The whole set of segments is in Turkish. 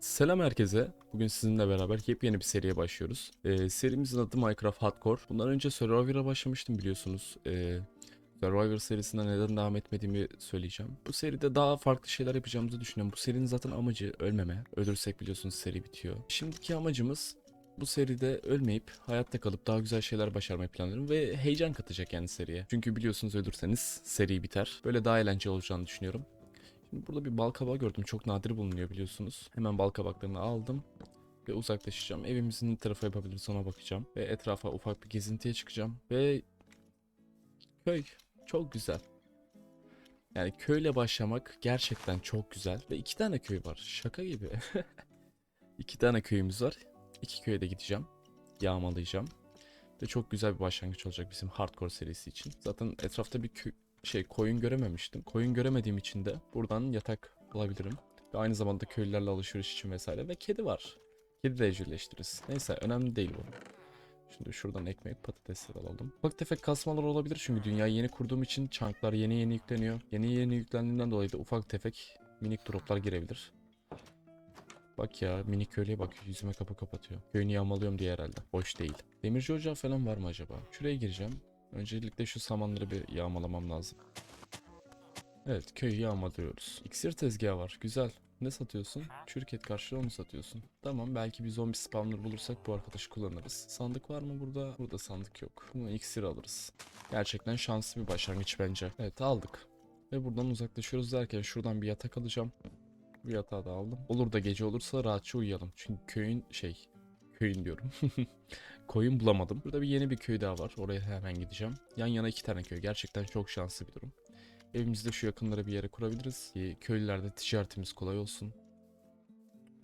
Selam herkese. Bugün sizinle beraber yepyeni bir seriye başlıyoruz. Ee, serimizin adı Minecraft Hardcore. Bundan önce Survivor'a başlamıştım biliyorsunuz. Ee, Survivor serisinden neden devam etmediğimi söyleyeceğim. Bu seride daha farklı şeyler yapacağımızı düşünüyorum. Bu serinin zaten amacı ölmeme. Ölürsek biliyorsunuz seri bitiyor. Şimdiki amacımız bu seride ölmeyip hayatta kalıp daha güzel şeyler başarmayı planlıyorum ve heyecan katacak yani seriye. Çünkü biliyorsunuz ölürseniz seri biter. Böyle daha eğlenceli olacağını düşünüyorum. Şimdi burada bir bal kabağı gördüm. Çok nadir bulunuyor biliyorsunuz. Hemen bal kabaklarını aldım ve uzaklaşacağım. Evimizin ne tarafa yapabiliriz bakacağım. Ve etrafa ufak bir gezintiye çıkacağım. Ve köy çok güzel. Yani köyle başlamak gerçekten çok güzel. Ve iki tane köy var. Şaka gibi. iki tane köyümüz var. İki köye de gideceğim. Yağmalayacağım. Ve çok güzel bir başlangıç olacak bizim hardcore serisi için. Zaten etrafta bir şey koyun görememiştim. Koyun göremediğim için de buradan yatak bulabilirim. Ve aynı zamanda köylülerle alışveriş için vesaire. Ve kedi var. Kedi de evcilleştiririz. Neyse önemli değil bu. Şimdi şuradan ekmek patatesler alalım. Ufak tefek kasmalar olabilir çünkü dünyayı yeni kurduğum için çanklar yeni yeni yükleniyor. Yeni yeni yüklendiğinden dolayı da ufak tefek minik droplar girebilir. Bak ya minik köylüye bak yüzüme kapı kapatıyor. Köyünü yağmalıyorum diye herhalde. Hoş değil. Demirci ocağı falan var mı acaba? Şuraya gireceğim. Öncelikle şu samanları bir yağmalamam lazım. Evet köyü yağmalıyoruz. İksir tezgahı var. Güzel. Ne satıyorsun? Çürük et karşılığı onu satıyorsun. Tamam belki bir zombi spawner bulursak bu arkadaşı kullanırız. Sandık var mı burada? Burada sandık yok. Bunu iksir alırız. Gerçekten şanslı bir başlangıç bence. Evet aldık. Ve buradan uzaklaşıyoruz derken şuradan bir yatak alacağım. Bu yatağı da aldım. Olur da gece olursa rahatça uyuyalım. Çünkü köyün şey... Köyün diyorum. Koyun bulamadım. Burada bir yeni bir köy daha var. Oraya hemen gideceğim. Yan yana iki tane köy. Gerçekten çok şanslı bir durum. Evimizde şu yakınlara bir yere kurabiliriz. Köylülerde ticaretimiz kolay olsun.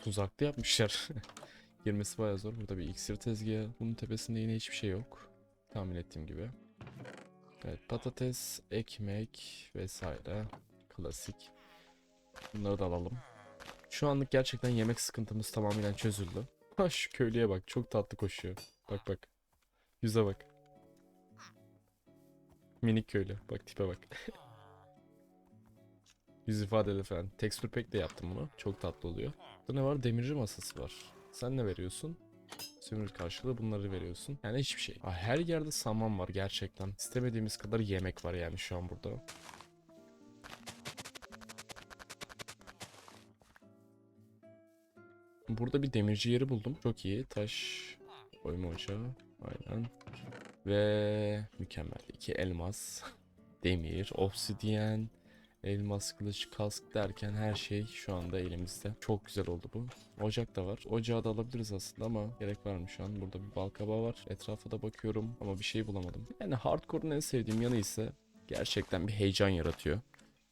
Tuzaklı yapmışlar. Girmesi bayağı zor. Burada bir iksir tezgahı. Bunun tepesinde yine hiçbir şey yok. Tahmin ettiğim gibi. Evet patates, ekmek vesaire. Klasik. Bunları da alalım. Şu anlık gerçekten yemek sıkıntımız tamamen çözüldü. Ha şu köylüye bak çok tatlı koşuyor. Bak bak. Yüze bak. Minik köylü. Bak tipe bak. Yüz ifadeli falan. Texture pack de yaptım bunu. Çok tatlı oluyor. Burada ne var? Demirci masası var. Sen ne veriyorsun? Sömürü karşılığı bunları veriyorsun. Yani hiçbir şey. Her yerde saman var gerçekten. İstemediğimiz kadar yemek var yani şu an burada. Burada bir demirci yeri buldum. Çok iyi. Taş oyma ocağı. Aynen. Ve mükemmel. İki elmas. Demir, obsidyen, elmas kılıç, kask derken her şey şu anda elimizde. Çok güzel oldu bu. Ocak da var. Ocağı da alabiliriz aslında ama gerek var mı şu an? Burada bir balkabağı var. Etrafa da bakıyorum ama bir şey bulamadım. Yani hardcore'un en sevdiğim yanı ise gerçekten bir heyecan yaratıyor.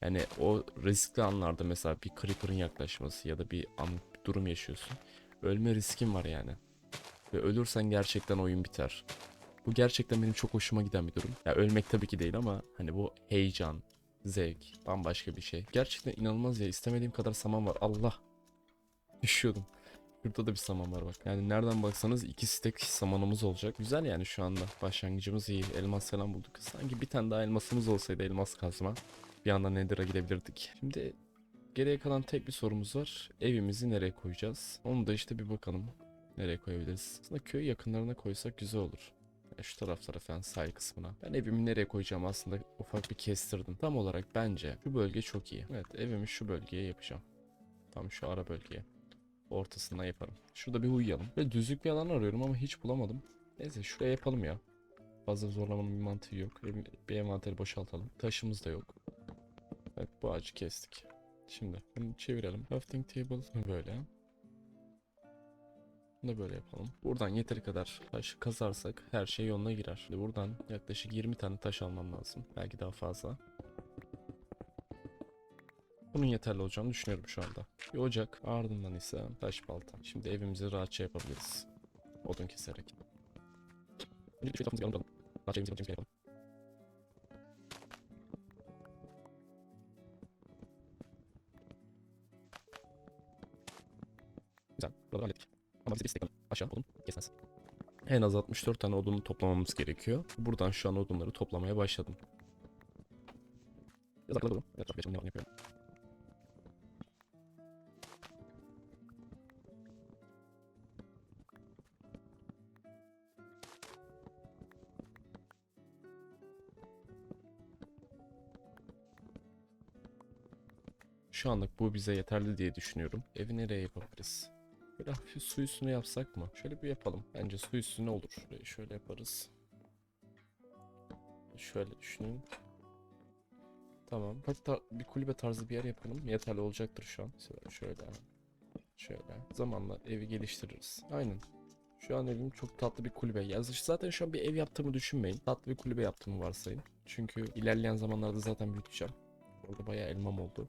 Yani o riskli anlarda mesela bir creeper'ın yaklaşması ya da bir an bir durum yaşıyorsun. Ölme riskin var yani. Ve ölürsen gerçekten oyun biter. Bu gerçekten benim çok hoşuma giden bir durum. Ya ölmek tabii ki değil ama hani bu heyecan, zevk, bambaşka bir şey. Gerçekten inanılmaz ya. istemediğim kadar saman var. Allah. Düşüyordum. Burada da bir saman var bak. Yani nereden baksanız iki stek samanımız olacak. Güzel yani şu anda. Başlangıcımız iyi. Elmas falan bulduk. Sanki bir tane daha elmasımız olsaydı elmas kazma. Bir anda Nether'a gidebilirdik. Şimdi geriye kalan tek bir sorumuz var. Evimizi nereye koyacağız? Onu da işte bir bakalım. Nereye koyabiliriz? Aslında köy yakınlarına koysak güzel olur. Ya Şu taraflara falan sahil kısmına. Ben evimi nereye koyacağım aslında ufak bir kestirdim. Tam olarak bence şu bölge çok iyi. Evet evimi şu bölgeye yapacağım. Tam şu ara bölgeye. Ortasından yaparım. Şurada bir uyuyalım. Ve düzlük bir alan arıyorum ama hiç bulamadım. Neyse şuraya yapalım ya. Fazla zorlamanın bir mantığı yok. Bir envanteri boşaltalım. Taşımız da yok. Evet bu ağacı kestik. Şimdi bunu çevirelim. Crafting table böyle. Bunu da böyle yapalım. Buradan yeteri kadar taş kazarsak her şey yoluna girer. Şimdi buradan yaklaşık 20 tane taş almam lazım. Belki daha fazla. Bunun yeterli olacağını düşünüyorum şu anda. Bir ocak ardından ise taş balta. Şimdi evimizi rahatça yapabiliriz. Odun keserek. Etrafımızı bir alalım. Rahatça evimizi yapalım. Buraları hallettik. Ama bize bir istek aşağı olun. Kesmez. En az 64 tane odunu toplamamız gerekiyor. Buradan şu an odunları toplamaya başladım. Biraz arkada durun. Evet, tabii, şimdi devam yapıyorum. Şu anlık bu bize yeterli diye düşünüyorum. Evi nereye yapabiliriz? Böyle hafif su üstüne yapsak mı? Şöyle bir yapalım. Bence su üstüne olur. Şurayı şöyle yaparız. Şöyle düşünün. Tamam. Hatta bir kulübe tarzı bir yer yapalım. Yeterli olacaktır şu an. Şöyle. Şöyle. şöyle. Zamanla evi geliştiririz. Aynen. Şu an evim çok tatlı bir kulübe. Ya zaten şu an bir ev yaptığımı düşünmeyin. Tatlı bir kulübe yaptığımı varsayın. Çünkü ilerleyen zamanlarda zaten büyüteceğim. Orada bayağı elmam oldu.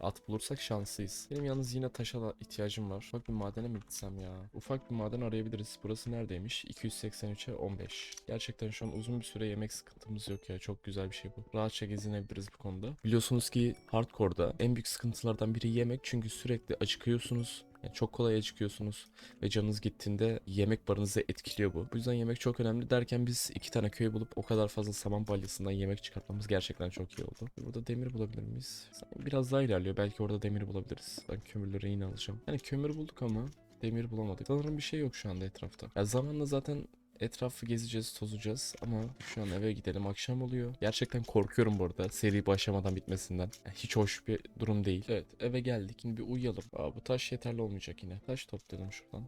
At bulursak şanslıyız. Benim yalnız yine taşa ihtiyacım var. Ufak bir madene mi gitsem ya? Ufak bir maden arayabiliriz. Burası neredeymiş? 283'e 15. Gerçekten şu an uzun bir süre yemek sıkıntımız yok ya. Çok güzel bir şey bu. Rahatça gezinebiliriz bu konuda. Biliyorsunuz ki hardcore'da en büyük sıkıntılardan biri yemek. Çünkü sürekli acıkıyorsunuz. Yani çok kolay acıkıyorsunuz ve canınız gittiğinde yemek barınızı etkiliyor bu. Bu yüzden yemek çok önemli derken biz iki tane köy bulup o kadar fazla saman balyasından yemek çıkartmamız gerçekten çok iyi oldu. Burada demir bulabilir miyiz? Biraz daha ilerliyor. Belki orada demir bulabiliriz. Ben kömürleri yine alacağım. Yani kömür bulduk ama demir bulamadık. Sanırım bir şey yok şu anda etrafta. Ya zamanla zaten etrafı gezeceğiz, tozacağız ama şu an eve gidelim akşam oluyor. Gerçekten korkuyorum bu arada seri başlamadan bitmesinden. Hiç hoş bir durum değil. Evet eve geldik şimdi bir uyuyalım. Aa, bu taş yeterli olmayacak yine. Taş toplayalım şuradan.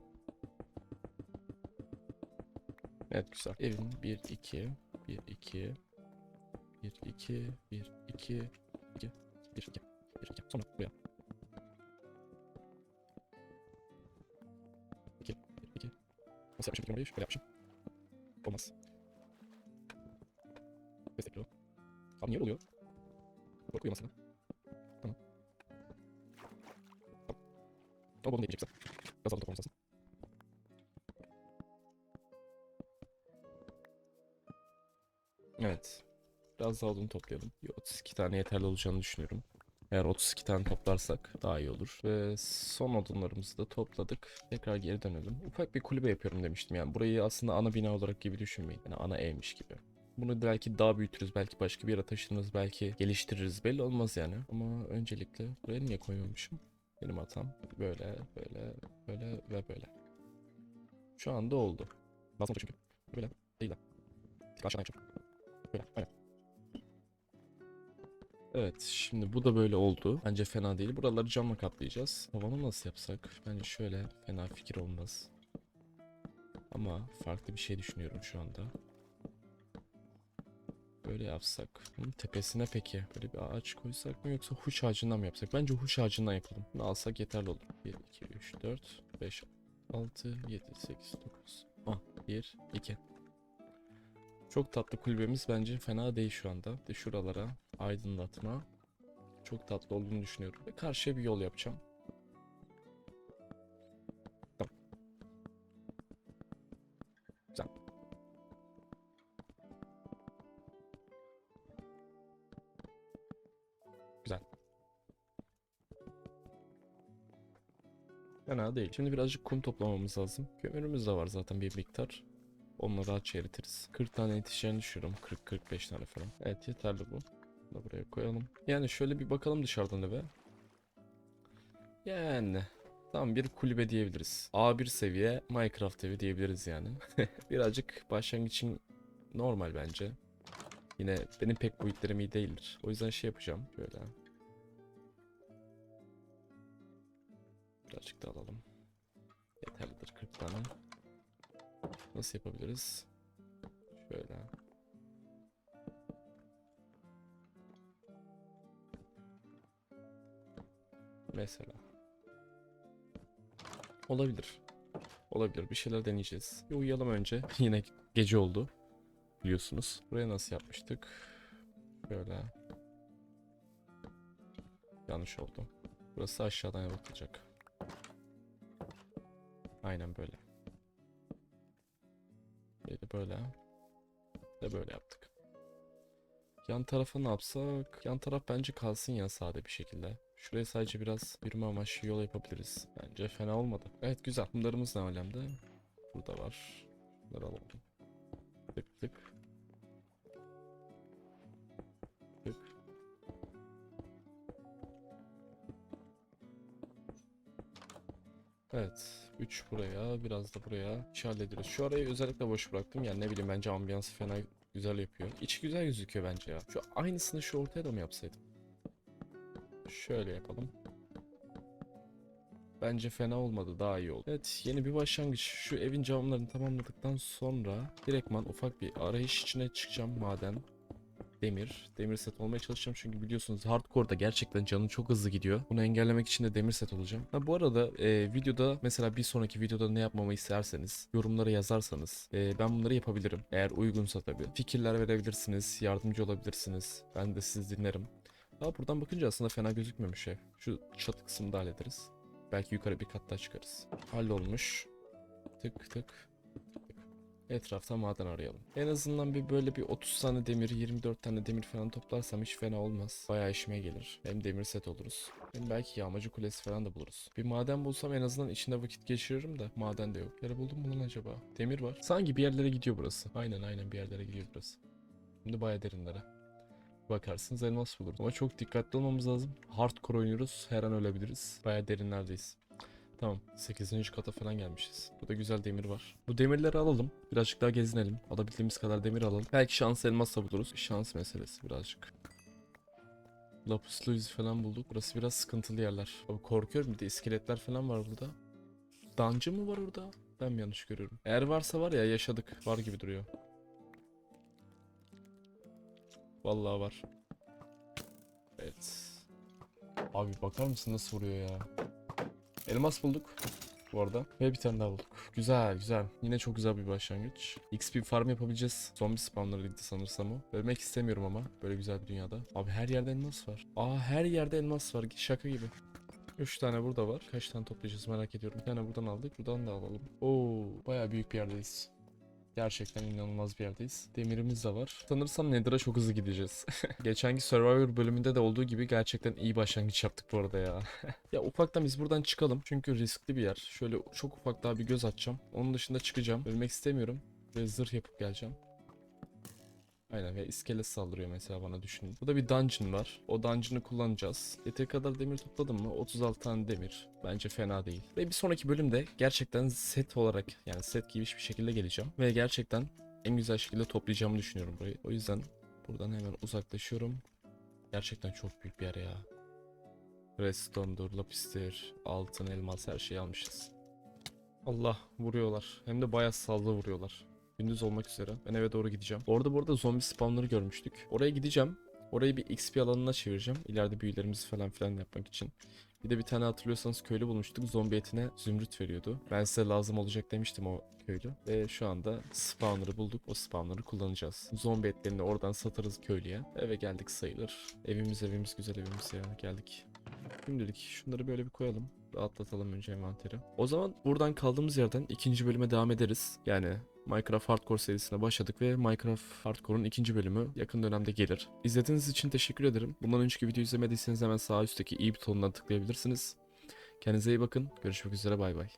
Evet güzel. Evin 1 2 1 2 1 2 1 2 2 1 2 1 2 sonra buraya. 2 1 2 Nasıl yapmışım? Burayı şöyle yapmışım. Olmaz. Destekliyor. Abi niye oluyor? Korku uyumasına. Tamam. Tamam. Ama bunu da yiyeceksin. Daha toplamamız lazım. Evet. Biraz daha odun toplayalım. Bir 32 tane yeterli olacağını düşünüyorum. Eğer 32 tane toplarsak daha iyi olur. Ve son odunlarımızı da topladık. Tekrar geri dönelim. Ufak bir kulübe yapıyorum demiştim. Yani burayı aslında ana bina olarak gibi düşünmeyin. Yani ana evmiş gibi. Bunu belki daha büyütürüz. Belki başka bir yere taşırız. Belki geliştiririz. Belli olmaz yani. Ama öncelikle buraya niye koymamışım? Benim hatam. Böyle, böyle, böyle ve böyle. Şu anda oldu. Oldu çünkü. Böyle değil de. Aşağıdan yapacağım. Böyle, aynen. Evet, şimdi bu da böyle oldu. Bence fena değil. Buraları camla kaplayacağız. Tavanı nasıl yapsak? Bence şöyle fena fikir olmaz. Ama farklı bir şey düşünüyorum şu anda. Böyle yapsak. Bunun tepesine peki böyle bir ağaç koysak mı yoksa huş ağacından mı yapsak? Bence huş ağacından yapalım. Bunu alsak yeterli olur. 1, 2, 3, 4, 5, 6, 7, 8, 9, 10, 1, 2. Çok tatlı kulübemiz bence fena değil şu anda. De şuralara aydınlatma. Çok tatlı olduğunu düşünüyorum. Ve karşıya bir yol yapacağım. Güzel. Güzel. Fena değil. Şimdi birazcık kum toplamamız lazım. Kömürümüz de var zaten bir miktar. Onları rahatça eritiriz. 40 tane yetişeceğini düşünüyorum. 40-45 tane falan. Evet yeterli bu. Da buraya koyalım. Yani şöyle bir bakalım dışarıdan eve. Yani tam bir kulübe diyebiliriz. A1 seviye Minecraft evi diyebiliriz yani. Birazcık başlangıç için normal bence. Yine benim pek boyutlarım iyi değildir. O yüzden şey yapacağım. Böyle. Birazcık da alalım. Yeterlidir 40 tane. Nasıl yapabiliriz? Şöyle. Mesela. Olabilir. Olabilir. Bir şeyler deneyeceğiz. Bir uyuyalım önce. Yine gece oldu. Biliyorsunuz. Buraya nasıl yapmıştık? Şöyle. Yanlış oldu. Burası aşağıdan bakılacak. Aynen böyle. Böyle böyle. Ve böyle yaptık. Yan tarafa ne yapsak? Yan taraf bence kalsın ya sade bir şekilde. Şuraya sadece biraz yürüme amaçlı yol yapabiliriz. Bence fena olmadı. Evet güzel. Kumlarımız ne alemde? Burada var. Bunları alalım. Tık tık. Tık. Evet. 3 buraya, biraz da buraya. İş hallederiz. Şu arayı özellikle boş bıraktım. Yani ne bileyim bence ambiyansı fena güzel yapıyor. İçi güzel gözüküyor bence ya. Şu aynısını şu ortaya da mı yapsaydım? Şöyle yapalım. Bence fena olmadı. Daha iyi oldu. Evet yeni bir başlangıç. Şu evin camlarını tamamladıktan sonra direktman ufak bir arayış içine çıkacağım maden. Demir. Demir set olmaya çalışacağım çünkü biliyorsunuz hardcore'da gerçekten canı çok hızlı gidiyor. Bunu engellemek için de demir set olacağım. Ha, bu arada e, videoda mesela bir sonraki videoda ne yapmamı isterseniz yorumlara yazarsanız e, ben bunları yapabilirim. Eğer uygunsa tabii. Fikirler verebilirsiniz, yardımcı olabilirsiniz. Ben de sizi dinlerim. Daha buradan bakınca aslında fena gözükmemiş ev. Şu çatı kısmını da hallederiz. Belki yukarı bir kat daha çıkarız. Hallolmuş. Tık tık. Etrafta maden arayalım. En azından bir böyle bir 30 tane demir, 24 tane demir falan toplarsam hiç fena olmaz. Bayağı işime gelir. Hem demir set oluruz. Hem belki yağmacı kulesi falan da buluruz. Bir maden bulsam en azından içinde vakit geçiririm de maden de yok. Yere buldum mu lan acaba? Demir var. Sanki bir yerlere gidiyor burası. Aynen aynen bir yerlere gidiyor burası. Şimdi bayağı derinlere. Bakarsınız elmas buluruz. Ama çok dikkatli olmamız lazım. Hardcore oynuyoruz. Her an ölebiliriz. Bayağı derinlerdeyiz. Tamam. 8. kata falan gelmişiz. Burada güzel demir var. Bu demirleri alalım. Birazcık daha gezinelim. Alabildiğimiz kadar demir alalım. Belki şans elmas da buluruz. Şans meselesi birazcık. Lapis lazuli falan bulduk. Burası biraz sıkıntılı yerler. Abi korkuyorum bir de iskeletler falan var burada. Dancı mı var orada? Ben mi yanlış görüyorum? Eğer varsa var ya yaşadık. Var gibi duruyor. Vallahi var. Evet. Abi bakar mısın nasıl vuruyor ya? Elmas bulduk bu arada. Ve bir tane daha bulduk. Güzel güzel. Yine çok güzel bir başlangıç. XP farm yapabileceğiz. Zombi spawnları gitti sanırsam o. Ölmek istemiyorum ama. Böyle güzel bir dünyada. Abi her yerde elmas var. Aa her yerde elmas var. Şaka gibi. 3 tane burada var. Kaç tane toplayacağız merak ediyorum. Bir tane buradan aldık. Buradan da alalım. Oo, bayağı büyük bir yerdeyiz. Gerçekten inanılmaz bir yerdeyiz. Demirimiz de var. Sanırsam Nether'a çok hızlı gideceğiz. Geçenki Survivor bölümünde de olduğu gibi gerçekten iyi başlangıç yaptık bu arada ya. ya ufaktan biz buradan çıkalım. Çünkü riskli bir yer. Şöyle çok ufak daha bir göz atacağım. Onun dışında çıkacağım. Ölmek istemiyorum. Ve zırh yapıp geleceğim. Aynen ve iskelet saldırıyor mesela bana düşünün. Burada bir dungeon var. O dungeon'ı kullanacağız. Yeteri kadar demir topladım mı? 36 tane demir. Bence fena değil. Ve bir sonraki bölümde gerçekten set olarak yani set gibi bir şekilde geleceğim. Ve gerçekten en güzel şekilde toplayacağımı düşünüyorum burayı. O yüzden buradan hemen uzaklaşıyorum. Gerçekten çok büyük bir yer ya. Redstone'dur, lapistir, altın, elmas her şeyi almışız. Allah vuruyorlar. Hem de bayağı sallı vuruyorlar. Gündüz olmak üzere. Ben eve doğru gideceğim. Orada bu arada zombi spawnları görmüştük. Oraya gideceğim. Orayı bir XP alanına çevireceğim. İleride büyülerimizi falan filan yapmak için. Bir de bir tane hatırlıyorsanız köylü bulmuştuk. Zombi etine zümrüt veriyordu. Ben size lazım olacak demiştim o köylü. Ve şu anda spawner'ı bulduk. O spawner'ı kullanacağız. Zombi etlerini oradan satarız köylüye. Eve geldik sayılır. Evimiz evimiz güzel evimiz ya. Geldik. Şimdilik şunları böyle bir koyalım. Rahatlatalım önce envanteri. O zaman buradan kaldığımız yerden ikinci bölüme devam ederiz. Yani Minecraft Hardcore serisine başladık ve Minecraft Hardcore'un ikinci bölümü yakın dönemde gelir. İzlediğiniz için teşekkür ederim. Bundan önceki videoyu izlemediyseniz hemen sağ üstteki i butonuna tıklayabilirsiniz. Kendinize iyi bakın. Görüşmek üzere bay bay.